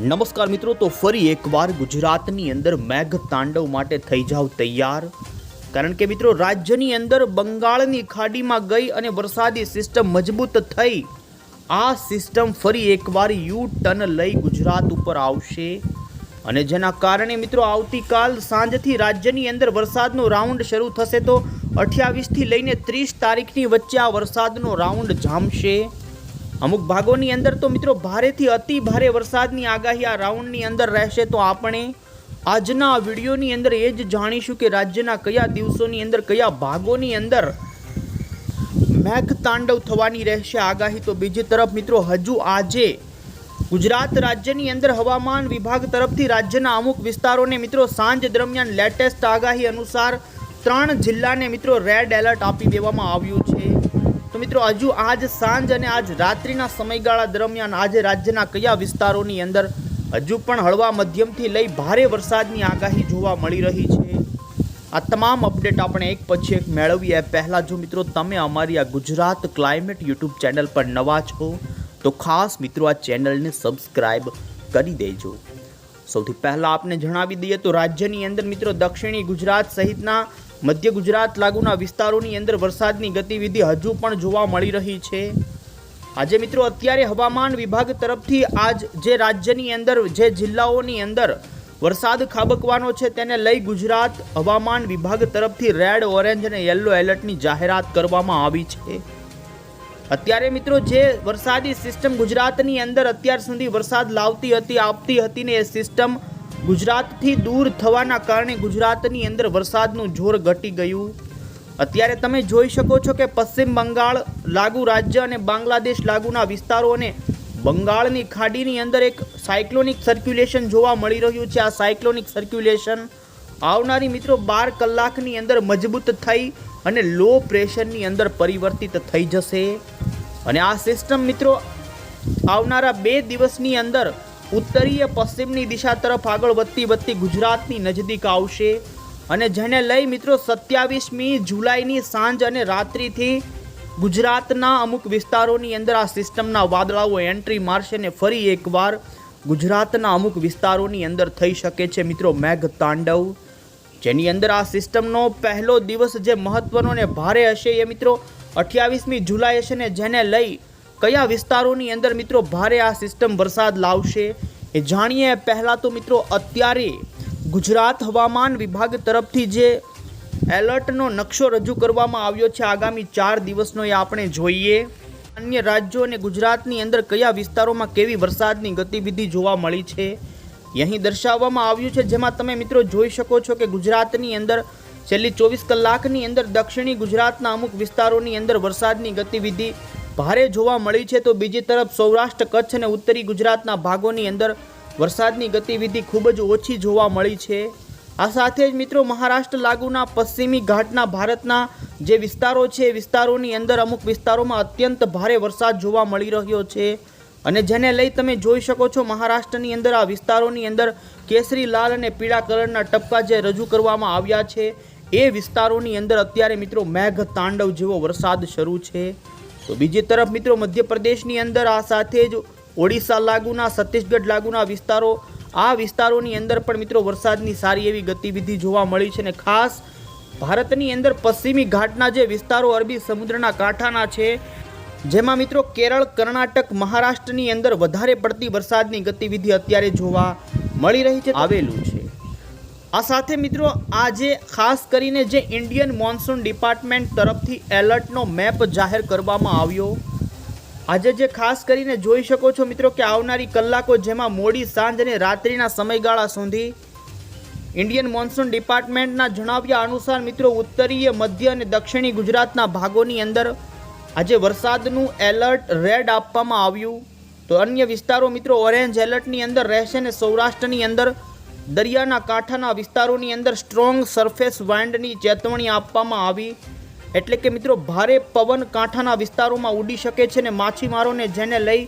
નમસ્કાર મિત્રો, તો ફરી એકવાર ગુજરાતની અંદર મેઘ તાંડવ માટે થઈ જાવ તૈયાર. કારણ કે મિત્રો, રાજ્યની અંદર બંગાળની ખાડીમાં ગઈ અને વરસાદી સિસ્ટમ મજબૂત થઈ. આ સિસ્ટમ ફરી એકવાર યુ ટર્ન લઈ ગુજરાત ઉપર આવશે. અને જેના કારણે મિત્રો, આવતીકાલ સાંજથી રાજ્યની અંદર વરસાદનો રાઉન્ડ શરૂ થશે તો અઠ્યાવીસથી લઈને ત્રીસ તારીખની વચ્ચે આ વરસાદનો રાઉન્ડ જામશે. અમુક ભાગોની અંદર તો મિત્રો ભારેથી અતિ ભારે વરસાદની આગાહી આ રાઉન્ડની અંદર રહેશે. તો આપણે આજના વિડીયોની અંદર એ જ જાણીશું કે રાજ્યના કયા દિવસોની અંદર, કયા ભાગોની અંદર મેઘ તાંડવ થવાની રહેશે આગાહી. તો બીજી તરફ મિત્રો હજુ આજે ગુજરાત રાજ્યની અંદર હવામાન વિભાગ તરફથી રાજ્યના અમુક વિસ્તારોને મિત્રો સાંજ દરમિયાન લેટેસ્ટ આગાહી અનુસાર ત્રણ જિલ્લાને મિત્રો રેડ એલર્ટ આપી દેવામાં આવ્યું છે. મિત્રો, હજુ આજ સાંજ અને આજ રાત્રિના સમયગાળા દરમિયાન આજે રાજ્યના કયા વિસ્તારોની અંદર હજુ પણ હળવા મધ્યમથી લઈ ભારે વરસાદની આગાહી જોવા મળી રહી છે? આ તમામ અપડેટ આપણે એક પછી એક મેળવીએ. પહેલાં જો મિત્રો, તમે અમારી આ ગુજરાત ક્લાઇમેટ યુટ્યુબ ચેનલ પર નવા છો, તો ખાસ મિત્રો આ ચેનલને સબસ્ક્રાઈબ કરી દેજો. સૌથી પહેલાં આપને જણાવી દઈએ તો રાજ્યની અંદર મિત્રો, દક્ષિણી ગુજરાત સહિતના મધ્ય ગુજરાત લાગુના વિસ્તારોની અંદર વરસાદની ગતિવિધિ હજુ પણ જોવા મળી રહી છે. આજે મિત્રો અત્યારે હવામાન વિભાગ તરફથી આજ જે રાજ્યની અંદર, જે જિલ્લાઓની અંદર વરસાદ ખાબકવાનો છે તેને લઈ ગુજરાત હવામાન વિભાગ તરફથી રેડ, ઓરેન્જ અને યલો એલર્ટની જાહેરાત કરવામાં આવી છે. અત્યારે મિત્રો જે વરસાદી સિસ્ટમ ગુજરાતની અંદર અત્યાર સુધી વરસાદ લાવતી હતી, આપતી હતી ને એ સિસ્ટમ ગુજરાતથી દૂર થવાના કારણે ગુજરાતની અંદર વરસાદનું જોર ઘટી ગયું. અત્યારે તમે જોઈ શકો છો કે પશ્ચિમ બંગાળ લાગુ રાજ્ય અને બાંગ્લાદેશ લાગુના વિસ્તારો અને બંગાળની ખાડીની અંદર એક સાયક્લોનિક સર્ક્યુલેશન જોવા મળી રહ્યું છે. આ સાયક્લોનિક સર્ક્યુલેશન આવનારી મિત્રો બાર કલાકની અંદર મજબૂત થઈ અને લો પ્રેશરની અંદર પરિવર્તિત થઈ જશે. અને આ સિસ્ટમ મિત્રો આવનારા બે દિવસની અંદર ઉત્તરીય પશ્ચિમની દિશા તરફ આગળ વધતી વધતી ગુજરાતની નજદીક આવશે. અને જેને લઈ મિત્રો સત્યાવીસમી જુલાઈની સાંજ અને રાત્રિથી ગુજરાતના અમુક વિસ્તારોની અંદર આ સિસ્ટમના વાદળાઓ એન્ટ્રી મારશે અને ફરી એકવાર ગુજરાતના અમુક વિસ્તારોની અંદર થઈ શકે છે મિત્રો મેઘ તાંડવ. જેની અંદર આ સિસ્ટમનો પહેલો દિવસ જે મહત્વનો ને ભારે હશે એ મિત્રો અઠ્યાવીસમી જુલાઈ હશે ને જેને લઈ કયા વિસ્તારોની અંદર મિત્રો ભારે આ સિસ્ટમ વરસાદ લાવશે એ જાણીએ. પહેલાં તો મિત્રો અત્યારે ગુજરાત હવામાન વિભાગ તરફથી જે એલર્ટનો નકશો રજૂ કરવામાં આવ્યો છે, આગામી ચાર દિવસનો એ આપણે જોઈએ. અન્ય રાજ્યો અને ગુજરાતની અંદર કયા વિસ્તારોમાં કેવી વરસાદની ગતિવિધિ જોવા મળી છે, અહીં દર્શાવવામાં આવ્યું છે. જેમાં તમે મિત્રો જોઈ શકો છો કે ગુજરાતની અંદર છેલ્લી ચોવીસ કલાકની અંદર દક્ષિણી ગુજરાતના અમુક વિસ્તારોની અંદર વરસાદની ગતિવિધિ ભારે જોવા મળી છે તો બીજી તરફ સૌરાષ્ટ્ર, કચ્છ અને ઉત્તરી ગુજરાતના ભાગોની અંદર વરસાદની ગતિવિધિ ખૂબ જ ઓછી જોવા મળી છે. આ સાથે જ મિત્રો મહારાષ્ટ્ર લાગુના પશ્ચિમી ઘાટના ભારતના જે વિસ્તારો છે વિસ્તારોની અંદર અમુક વિસ્તારોમાં અત્યંત ભારે વરસાદ જોવા મળી રહ્યો છે. અને જેને લઈ તમે જોઈ શકો છો મહારાષ્ટ્રની અંદર આ વિસ્તારોની અંદર કેસરી, લાલ અને પીળા કલરના ટપકા જે રજૂ કરવામાં આવ્યા છે. એ વિસ્તારોની અંદર અત્યારે મિત્રો મેઘ તાંડવ જેવો વરસાદ શરૂ છે. તો બીજી તરફ મિત્રો મધ્યપ્રદેશની અંદર આ સાથે જ ઓડિશા લાગુના, છત્તીસગઢ લાગુના વિસ્તારો, આ વિસ્તારોની અંદર પણ મિત્રો વરસાદની સારી એવી ગતિવિધિ જોવા મળી છે અને ખાસ ભારતની અંદર પશ્ચિમી ઘાટના જે વિસ્તારો અરબી સમુદ્રના કાંઠાના છે, જેમાં મિત્રો કેરળ, કર્ણાટક, મહારાષ્ટ્રની અંદર વધારે પડતી વરસાદની ગતિવિધિ અત્યારે જોવા મળી રહી છે. આવેલું છે. આ સાથે મિત્રો, આજે ખાસ કરીને જે ઇન્ડિયન મોન્સૂન ડિપાર્ટમેન્ટ તરફથી એલર્ટનો મેપ જાહેર કરવામાં આવ્યો. આજે જે ખાસ કરીને જોઈ શકો છો મિત્રો કે આવનારી કલાકો જેમાં મોડી સાંજ અને રાત્રિના સમયગાળા સુધી ઇન્ડિયન મોન્સૂન ડિપાર્ટમેન્ટના જણાવ્યા અનુસાર મિત્રો, ઉત્તરીય, મધ્ય અને દક્ષિણી ગુજરાતના ભાગોની અંદર આજે વરસાદનું એલર્ટ રેડ આપવામાં આવ્યું. તો અન્ય વિસ્તારો મિત્રો, ઓરેન્જ એલર્ટની અંદર રહેશે અને સૌરાષ્ટ્રની અંદર દરિયાના કાંઠાના વિસ્તારોની અંદર સ્ટ્રોંગ સરફેસ વાઇન્ડની ચેતવણી આપવામાં આવી. એટલે કે મિત્રો, ભારે પવન કાંઠાના વિસ્તારોમાં ઉડી શકે છે ને માછીમારોને જેને લઈ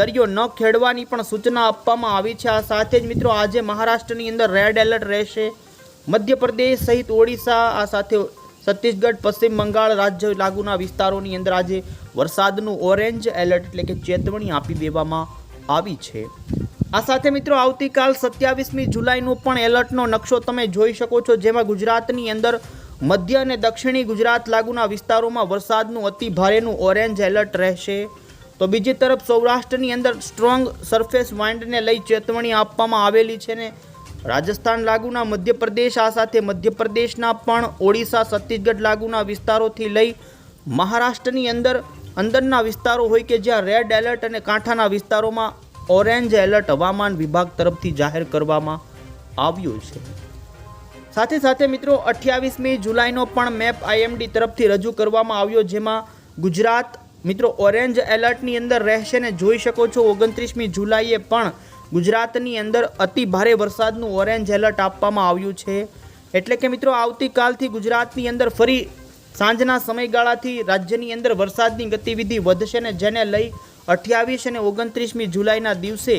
દરિયો ન ખેડવાની પણ સૂચના આપવામાં આવી છે. આ સાથે જ મિત્રો, આજે મહારાષ્ટ્રની અંદર રેડ એલર્ટ રહેશે. મધ્યપ્રદેશ સહિત ઓડિશા, આ સાથે છત્તીસગઢ, પશ્ચિમ બંગાળ રાજ્ય લાગુના વિસ્તારોની અંદર આજે વરસાદનું ઓરેન્જ એલર્ટ એટલે કે ચેતવણી આપી દેવામાં આવી છે. આ સાથે મિત્રો આવતીકાલ સત્યાવીસમી જુલાઈનો પણ એલર્ટનો નકશો તમે જોઈ શકો છો, જેમાં ગુજરાતની અંદર મધ્ય અને દક્ષિણી ગુજરાત લાગુના વિસ્તારોમાં વરસાદનું અતિ ભારેનું ઓરેન્જ એલર્ટ રહેશે. તો બીજી તરફ સૌરાષ્ટ્રની અંદર સ્ટ્રોંગ સરફેસ વાઇન્ડને લઈ ચેતવણી આપવામાં આવેલી છે ને રાજસ્થાન લાગુના, મધ્યપ્રદેશ આ સાથે મધ્યપ્રદેશના પણ ઓડિશા, છત્તીસગઢ લાગુના વિસ્તારોથી લઈ મહારાષ્ટ્રની અંદર અંદરના વિસ્તારો હોય કે જ્યાં રેડ એલર્ટ અને કાંઠાના વિસ્તારોમાં ઓરેન્જ એલર્ટ હવામાન વિભાગ તરફથી જાહેર કરવામાં આવ્યું છે. સાથે સાથે મિત્રો, અઠ્યાવીસમી જુલાઈનો પણ મેપ આઈએમડી તરફથી રજૂ કરવામાં આવ્યો, જેમાં ગુજરાત, મિત્રો, ઓરેન્જ એલર્ટની અંદર રહેશે ને જોઈ શકો છો, ઓગણત્રીસમી જુલાઈએ પણ ગુજરાતની અંદર અતિ ભારે વરસાદનું ઓરેન્જ એલર્ટ આપવામાં આવ્યું છે. એટલે કે મિત્રો, આવતીકાલથી ગુજરાતની અંદર ફરી સાંજના સમયગાળાથી રાજ્યની અંદર વરસાદની ગતિવિધિ વધશે ને જેને લઈ અઠ્યાવીસ અને ઓગણત્રીસમી જુલાઈના દિવસે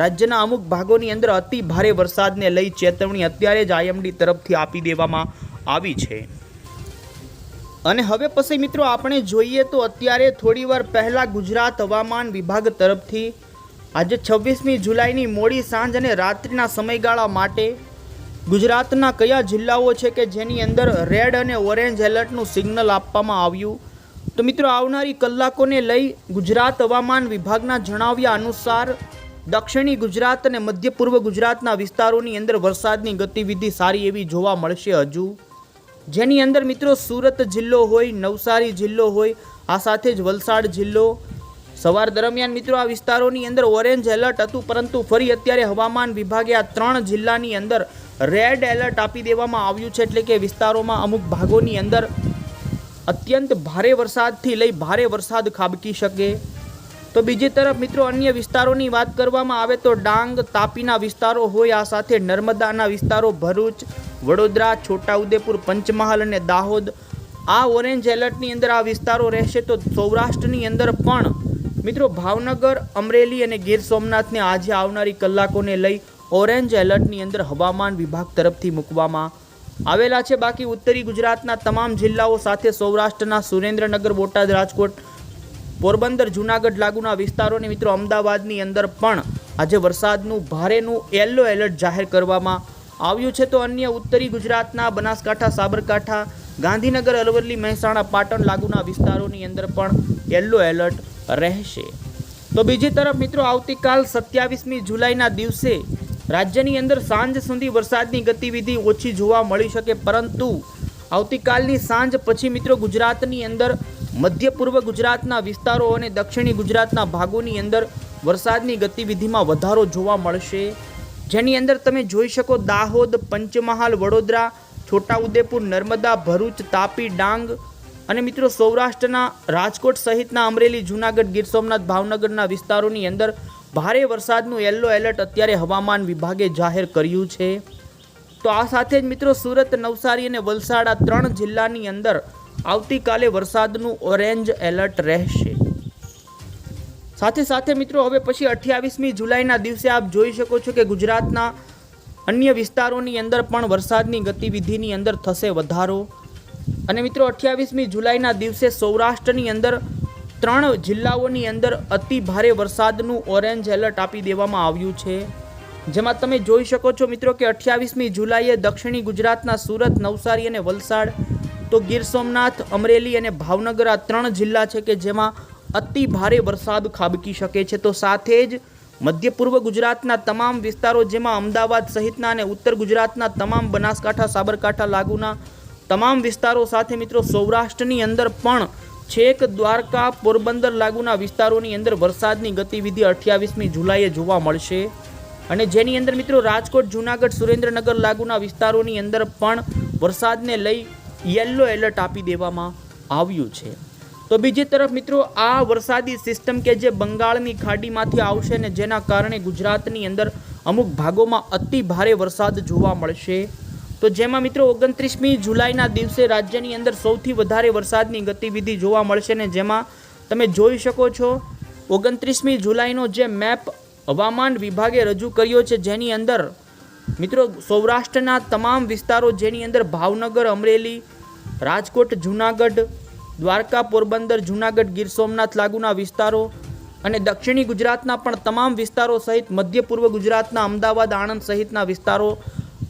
રાજ્યના અમુક ભાગોની અંદર અતિ ભારે વરસાદને લઈ ચેતવણી અત્યારે જ આઈએમડી તરફથી આપી દેવામાં આવી છે. અને હવે પછી મિત્રો આપણે જોઈએ તો અત્યારે થોડીવાર પહેલાં ગુજરાત હવામાન વિભાગ તરફથી આજે છવ્વીસમી જુલાઈની મોડી સાંજ અને રાત્રિના સમયગાળા માટે ગુજરાતના કયા જિલ્લાઓ છે કે જેની અંદર રેડ અને ઓરેન્જ એલર્ટનું સિગ્નલ આપવામાં આવ્યું? તો મિત્રો આવનારી કલાકોને લઈ ગુજરાત હવામાન વિભાગના જણાવ્યા અનુસાર દક્ષિણી ગુજરાત અને મધ્ય પૂર્વ ગુજરાતના વિસ્તારોની અંદર વરસાદની ગતિવિધિ સારી એવી જોવા મળશે હજુ. જેની અંદર મિત્રો સુરત જિલ્લો હોય, નવસારી જિલ્લો હોય, આ સાથે જ વલસાડ જિલ્લો. સવાર દરમિયાન મિત્રો આ વિસ્તારોની અંદર ઓરેન્જ એલર્ટ હતું, પરંતુ ફરી અત્યારે હવામાન વિભાગે આ ત્રણ જિલ્લાની અંદર રેડ એલર્ટ આપી દેવામાં આવ્યું છે, એટલે કે વિસ્તારોમાં અમુક ભાગોની અંદર અત્યંત ભારે વરસાદથી લઈ ભારે વરસાદ ખાબકી શકે. તો બીજી તરફ મિત્રો અન્ય વિસ્તારોની વાત કરવામાં આવે તો ડાંગ, તાપીના વિસ્તારો હોય, આ સાથે નર્મદાના વિસ્તારો, ભરૂચ, વડોદરા, છોટાઉદેપુર, પંચમહાલ અને દાહોદ. આ ઓરેન્જ એલર્ટની અંદર આ વિસ્તારો રહેશે તો સૌરાષ્ટ્રની અંદર પણ મિત્રો ભાવનગર, અમરેલી અને ગીર સોમનાથને આજે આવનારી કલાકોને લઈ ઓરેન્જ એલર્ટની અંદર હવામાન વિભાગ તરફથી મૂકવામાં આવેલા છે. બાકી ઉત્તરી ગુજરાતના તમામ જિલ્લાઓ સાથે સૌરાષ્ટ્રના સુરેન્દ્રનગર, બોટાદ, રાજકોટ, પોરબંદર, જૂનાગઢ લાગુના વિસ્તારોની મિત્રો અમદાવાદની અંદર પણ આજે વરસાદનું ભારેનું યલો એલર્ટ જાહેર કરવામાં આવ્યું છે. તો અન્ય ઉત્તરી ગુજરાતના બનાસકાંઠા, સાબરકાંઠા, ગાંધીનગર, અરવલ્લી, મહેસાણા, પાટણ લાગુના વિસ્તારોની અંદર પણ યલો એલર્ટ રહેશે. તો બીજી તરફ મિત્રો આવતીકાલ સત્યાવીસમી જુલાઈના દિવસે રાજ્યની અંદર સાંજ સુધી વરસાદની ગતિવિધિ ઓછી જોવા મળી શકે, પરંતુ આવતીકાલની સાંજ પછી મિત્રો ગુજરાતની અંદર મધ્ય પૂર્વ ગુજરાતના વિસ્તારો અને દક્ષિણી ગુજરાતના ભાગોની અંદર વરસાદની ગતિવિધિમાં વધારો જોવા મળશે. જેની અંદર તમે જોઈ શકો દાહોદ, પંચમહાલ, વડોદરા, છોટાઉદેપુર, નર્મદા, ભરૂચ, તાપી, ડાંગ અને મિત્રો સૌરાષ્ટ્રના રાજકોટ સહિતના અમરેલી, જૂનાગઢ, ગીર સોમનાથ, ભાવનગરના વિસ્તારોની અંદર ભારે વરસાદનું યલો એલર્ટ અત્યારે હવામાન વિભાગે જાહેર કર્યું છે. તો આ સાથે જ મિત્રો સુરત, નવસારી અને વલસાડ આ ત્રણ જિલ્લાની અંદર આવતીકાલે વરસાદનું ઓરેન્જ એલર્ટ રહેશે. સાથે સાથે મિત્રો હવે પછી અઠ્યાવીસમી જુલાઈના દિવસે આપ જોઈ શકો છો કે ગુજરાતના અન્ય વિસ્તારોની અંદર પણ વરસાદની ગતિવિધિની અંદર થશે વધારો. અને મિત્રો અઠ્યાવીસમી જુલાઈના દિવસે સૌરાષ્ટ્રની અંદર ત્રણ જિલ્લાઓની અંદર અતિ ભારે વરસાદનું ઓરેન્જ એલર્ટ આપી દેવામાં આવ્યું છે. જેમાં તમે જોઈ શકો છો મિત્રો કે અઠ્યાવીસમી જુલાઈએ દક્ષિણી ગુજરાતના સુરત, નવસારી અને વલસાડ, તો ગીર સોમનાથ, અમરેલી અને ભાવનગર આ ત્રણ જિલ્લા છે કે જેમાં અતિ ભારે વરસાદ ખાબકી શકે છે. તો સાથે જ મધ્ય પૂર્વ ગુજરાતના તમામ વિસ્તારો જેમાં અમદાવાદ સહિતના અને ઉત્તર ગુજરાતના તમામ બનાસકાંઠા, સાબરકાંઠા લાગુના તમામ વિસ્તારો સાથે મિત્રો સૌરાષ્ટ્રની અંદર પણ છેક દ્વારકા પોરબંદર લાગુના વિસ્તારોની અંદર વરસાદની ગતિવિધિ અઠ્યાવીસમી જુલાઈએ જોવા મળશે. અને જેની અંદર મિત્રો રાજકોટ, જૂનાગઢ, સુરેન્દ્રનગર લાગુના વિસ્તારોની અંદર પણ વરસાદને લઈ યલો એલર્ટ આપી દેવામાં આવ્યું છે. તો બીજી તરફ મિત્રો આ વરસાદી સિસ્ટમ કે જે બંગાળની ખાડીમાંથી આવશે ને જેના કારણે ગુજરાતની અંદર અમુક ભાગોમાં અતિ ભારે વરસાદ જોવા મળશે. તો જેમાં મિત્રો ઓગણત્રીસમી જુલાઈના દિવસે રાજ્યની અંદર સૌથી વધારે વરસાદની ગતિવિધિ જોવા મળશે ને જેમાં તમે જોઈ શકો છો, ઓગણત્રીસમી જુલાઈનો જે મેપ હવામાન વિભાગે રજૂ કર્યો છે, જેની અંદર મિત્રો સૌરાષ્ટ્રના તમામ વિસ્તારો જેની અંદર ભાવનગર, અમરેલી, રાજકોટ, જૂનાગઢ, દ્વારકા, પોરબંદર, જૂનાગઢ, ગીર સોમનાથ લાગુના વિસ્તારો અને દક્ષિણી ગુજરાતના પણ તમામ વિસ્તારો સહિત મધ્ય પૂર્વ ગુજરાતના અમદાવાદ, આણંદ સહિતના વિસ્તારો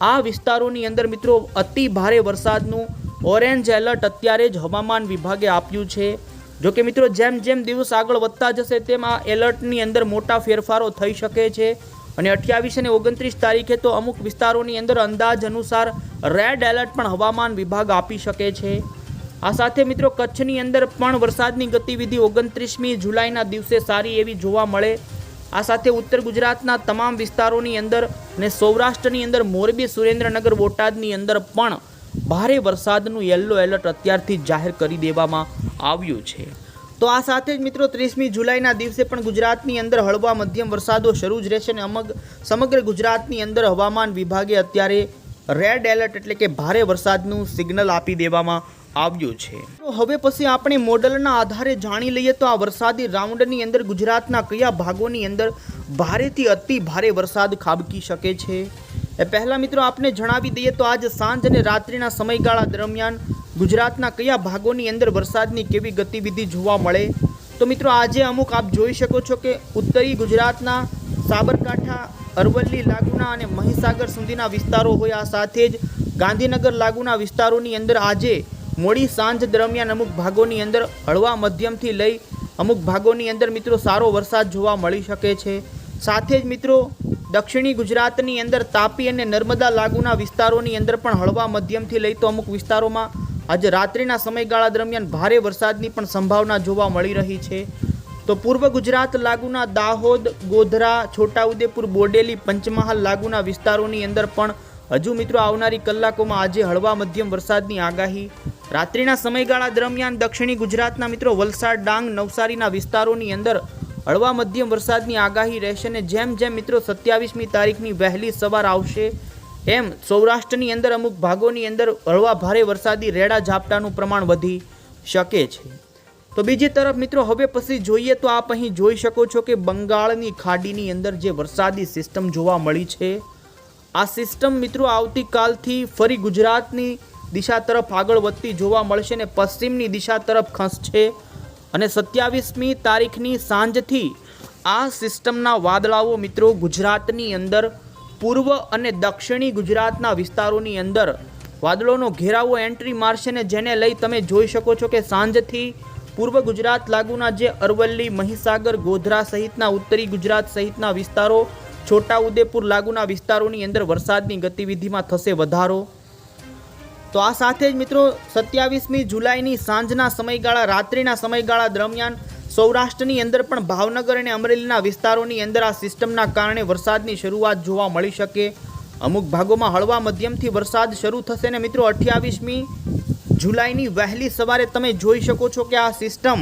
આ વિસ્તારોની અંદર મિત્રો અતિ ભારે વરસાદનું ઓરેન્જ એલર્ટ અત્યારે જ હવામાન વિભાગે આપ્યું છે. જો કે મિત્રો જેમ જેમ દિવસ આગળ વધતા જશે તેમ આ એલર્ટની અંદર મોટા ફેરફારો થઈ શકે છે. અને અઠ્યાવીસ અને ઓગણત્રીસ તારીખે તો અમુક વિસ્તારોની અંદર અંદાજ અનુસાર રેડ એલર્ટ પણ હવામાન વિભાગ આપી શકે છે. આ સાથે મિત્રો કચ્છની અંદર પણ વરસાદની ગતિવિધિ ઓગણત્રીસમી જુલાઈના દિવસે સારી એવી જોવા મળે. આ સાથે ઉત્તર ગુજરાતના તમામ વિસ્તારોની અંદર અને સૌરાષ્ટ્રની અંદર મોરબી, સુરેન્દ્રનગર, બોટાદની અંદર પણ ભારે વરસાદનું યલો એલર્ટ અત્યારથી જાહેર કરી દેવામાં આવ્યું છે. તો આ સાથે જ મિત્રો ત્રીસમી જુલાઈના દિવસે પણ ગુજરાતની અંદર હળવા મધ્યમ વરસાદો શરૂ જ રહેશે અને અમગ સમગ્ર ગુજરાતની અંદર હવામાન વિભાગે અત્યારે રેડ એલર્ટ એટલે કે ભારે વરસાદનું સિગ્નલ આપી દેવામાં આવ્યું છે. તો હવે પછી આપણે મોડલના આધારે જાણી લઈએ તો આ વરસાદી રાઉન્ડની અંદર ગુજરાતના કયા ભાગોની અંદર ભારેથી અતિ ભારે વરસાદ ખાબકી શકે છે? એ પહેલાં મિત્રો આપને જણાવી દઈએ તો આજ સાંજ અને રાત્રિના સમયગાળા દરમિયાન ગુજરાતના કયા ભાગોની અંદર વરસાદની કેવી ગતિવિધિ જોવા મળે? તો મિત્રો આજે અમુક આપ જોઈ શકો છો કે ઉત્તરી ગુજરાતના સાબરકાંઠા, અરવલ્લી, લાગુના અને મહીસાગર સુધીના વિસ્તારો હોય આ સાથે જ ગાંધીનગર, લાગુના વિસ્તારોની અંદર આજે મોડી સાંજ દરમિયાન અમુક ભાગોની અંદર હળવા મધ્યમથી લઈ અમુક ભાગોની અંદર મિત્રો સારો વરસાદ જોવા મળી શકે છે. સાથે જ મિત્રો, દક્ષિણી ગુજરાતની અંદર તાપી અને નર્મદા લાગુના વિસ્તારોની અંદર પણ હળવા મધ્યમથી લઈ તો અમુક વિસ્તારોમાં આજે રાત્રિના સમયગાળા દરમિયાન ભારે વરસાદની પણ સંભાવના જોવા મળી રહી છે. તો પૂર્વ ગુજરાત લાગુના દાહોદ, ગોધરા, છોટાઉદેપુર, બોડેલી, પંચમહાલ લાગુના વિસ્તારોની અંદર પણ હજુ મિત્રો આવનારી કલાકોમાં આજે હળવા મધ્યમ વરસાદની આગાહી રાત્રિના સમયગાળા દરમિયાન દક્ષિણી ગુજરાતના મિત્રો વલસાડ, ડાંગ, નવસારીના વિસ્તારોની અંદર હળવા મધ્યમ વરસાદની આગાહી રહેશે અને જેમ જેમ મિત્રો સત્યાવીસમી તારીખની વહેલી સવાર આવશે, એમ સૌરાષ્ટ્રની અંદર અમુક ભાગોની અંદર હળવા ભારે વરસાદી રેડા ઝાપટાનું પ્રમાણ વધી શકે છે. તો બીજી તરફ મિત્રો હવે પછી જોઈએ તો આપ અહીં જોઈ શકો છો કે બંગાળની ખાડીની અંદર જે વરસાદી સિસ્ટમ જોવા મળી છે, આ સિસ્ટમ મિત્રો આવતીકાલથી ફરી ગુજરાતની દિશા તરફ આગળ વધતી જોવા મળશે ને પશ્ચિમની દિશા તરફ ખસશે અને સત્યાવીસમી તારીખની સાંજથી આ સિસ્ટમના વાદળાઓ મિત્રો ગુજરાતની અંદર, પૂર્વ અને દક્ષિણી ગુજરાતના વિસ્તારોની અંદર વાદળોનો ઘેરાવો એન્ટ્રી મારશે ને જેને લઈ તમે જોઈ શકો છો કે સાંજથી પૂર્વ ગુજરાત લાગુના જે અરવલ્લી, મહીસાગર, ગોધરા સહિતના ઉત્તરી ગુજરાત સહિતના વિસ્તારો, છોટાઉદેપુર લાગુના વિસ્તારોની અંદર વરસાદની ગતિવિધિમાં થશે વધારો. તો આ સાથે જ મિત્રો સત્યાવીસમી જુલાઈની સાંજના સમયગાળા, રાત્રિના સમયગાળા દરમિયાન સૌરાષ્ટ્રની અંદર પણ ભાવનગર અને અમરેલીના વિસ્તારોની અંદર આ સિસ્ટમના કારણે વરસાદની શરૂઆત જોવા મળી શકે. અમુક ભાગોમાં હળવા મધ્યમથી વરસાદ શરૂ થશે ને મિત્રો અઠ્યાવીસમી જુલાઈની વહેલી સવારે તમે જોઈ શકો છો કે આ સિસ્ટમ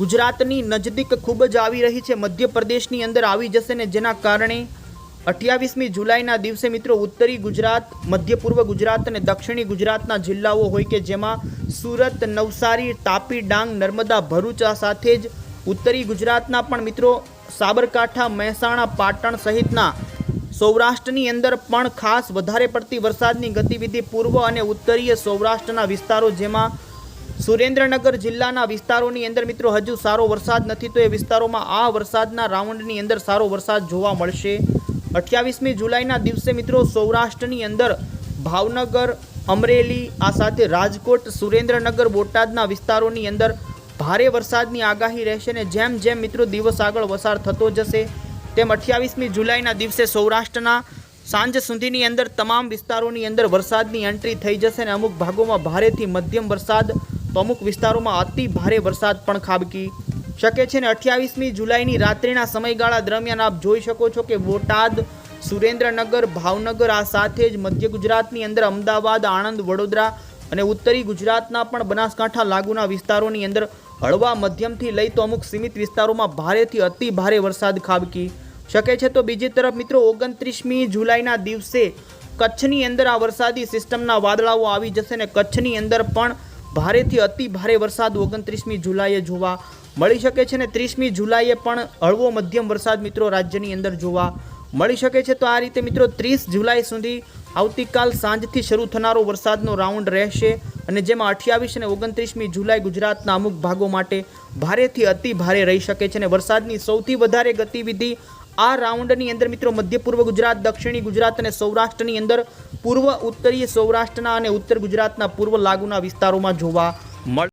ગુજરાતની નજદીક ખૂબ જ આવી રહી છે. મધ્યપ્રદેશની અંદર આવી જશે ને જેના કારણે અઠ્યાવીસમી જુલાઈના દિવસે મિત્રો ઉત્તરી ગુજરાત મધ્ય પૂર્વ ગુજરાત અને દક્ષિણી ગુજરાતના જિલ્લાઓ હોય કે જેમાં સુરત, નવસારી, તાપી, ડાંગ, નર્મદા, ભરૂચ સાથે જ ઉત્તરી ગુજરાતના પણ મિત્રો સાબરકાંઠા, મહેસાણા, પાટણ સહિતના સૌરાષ્ટ્રની અંદર પણ ખાસ વધારે પડતી વરસાદની ગતિવિધિ પૂર્વ અને ઉત્તરીય સૌરાષ્ટ્રના વિસ્તારો જેમાં સુરેન્દ્રનગર જિલ્લાના વિસ્તારોની અંદર મિત્રો હજુ સારો વરસાદ નથી, તો એ વિસ્તારોમાં આ વરસાદના રાઉન્ડની અંદર સારો વરસાદ જોવા મળશે. અઠ્યાવીસમી જુલાઈના દિવસે મિત્રો સૌરાષ્ટ્રની અંદર ભાવનગર, અમરેલી, આ સાથે રાજકોટ, સુરેન્દ્રનગર, બોટાદના વિસ્તારોની અંદર ભારે વરસાદની આગાહી રહેશે ને જેમ જેમ મિત્રો દિવસ આગળ વસાર થતો જશે, તેમ અઠ્યાવીસમી જુલાઈના દિવસે સૌરાષ્ટ્રના સાંજ સુધીની અંદર તમામ વિસ્તારોની અંદર વરસાદની એન્ટ્રી થઈ જશે અને અમુક ભાગોમાં ભારેથી મધ્યમ વરસાદ, તો અમુક વિસ્તારોમાં અતિ ભારે વરસાદ પણ ખાબકી શકે છે ને અઠ્યાવીસમી જુલાઈની રાત્રિના સમયગાળા દરમિયાન આપ જોઈ શકો છો કે બોટાદ, સુરેન્દ્રનગર, ભાવનગર, આ સાથે જ મધ્ય ગુજરાતની અંદર અમદાવાદ, આણંદ, વડોદરા અને ઉત્તરી ગુજરાતના પણ બનાસકાંઠા લાગુના વિસ્તારોની અંદર હળવા મધ્યમથી લઈ તો અમુક સીમિત વિસ્તારોમાં ભારેથી અતિ ભારે વરસાદ ખાબકી શકે છે. તો બીજી તરફ મિત્રો, ઓગણત્રીસમી જુલાઈના દિવસે કચ્છની અંદર આ વરસાદી સિસ્ટમના વાદળાઓ આવી જશે ને કચ્છની અંદર પણ ભારેથી અતિ ભારે વરસાદ ઓગણત્રીસમી જુલાઈએ જોવા મળી શકે છે ને ત્રીસમી જુલાઈએ પણ હળવો મધ્યમ વરસાદ મિત્રો રાજ્યની અંદર જોવા મળી શકે છે. તો આ રીતે મિત્રો ત્રીસ જુલાઈ સુધી આવતીકાલ સાંજથી શરૂ થનારો વરસાદનો રાઉન્ડ રહેશે અને જેમાં અઠ્યાવીસ અને ઓગણત્રીસમી જુલાઈ ગુજરાતના અમુક ભાગો માટે ભારેથી અતિ ભારે રહી શકે છે અને વરસાદની સૌથી વધારે ગતિવિધિ આ રાઉન્ડની અંદર મિત્રો મધ્ય પૂર્વ ગુજરાત, દક્ષિણી ગુજરાત અને સૌરાષ્ટ્રની અંદર પૂર્વ ઉત્તરીય સૌરાષ્ટ્રના અને ઉત્તર ગુજરાતના પૂર્વ લાગુના વિસ્તારોમાં જોવા મળશે